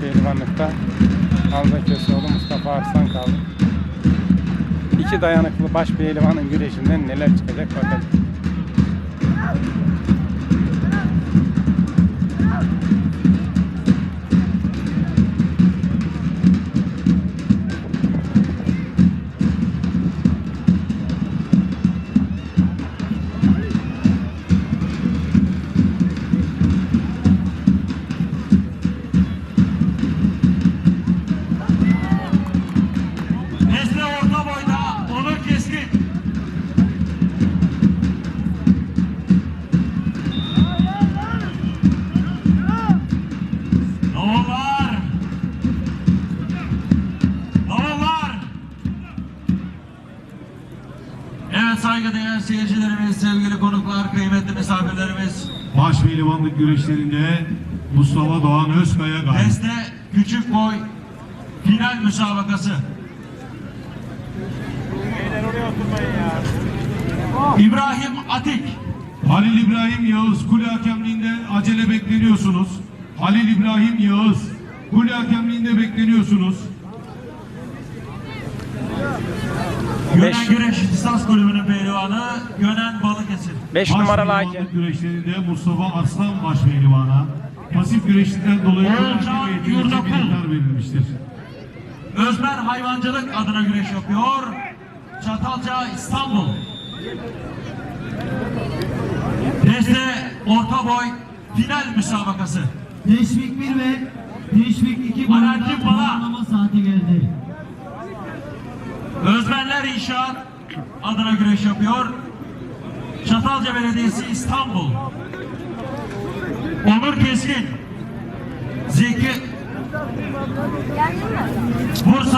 pehlivanlıkta Hamza Köseoğlu Mustafa Arslan kaldı. İki dayanıklı baş pehlivanın güreşinden neler çıkacak bakalım. Nesne orta boyda Onur Keskin. Novalar. Novalar. Evet saygıdeğer seyircilerimiz, sevgili konuklar, kıymetli misafirlerimiz. Baş pehlivanlık güreşlerinde Mustafa Doğan Özkaya galip. Nesne küçük boy final müsabakası. İbrahim Atik. Halil İbrahim Yağız kule hakemliğinde acele bekleniyorsunuz. Halil İbrahim Yağız kule hakemliğinde bekleniyorsunuz. Gönen Beş- Güreş İhtisas Kulübü'nün pehlivanı Gönen Balıkesir. 5 Baş numaralı hakem. güreşlerinde Mustafa Arslan baş pehlivana. Pasif güreşlikten dolayı Yurdakul. verilmiştir. Özmer Hayvancılık adına güreş yapıyor. Çatalca İstanbul. Deste Orta Boy final müsabakası. Teşvik 1 ve Teşvik 2 Alaaddin boyunda Bala. puanlama saati geldi. Özmenler İnşaat adına güreş yapıyor. Çatalca Belediyesi İstanbul. Onur Keskin. Zeki? Bursa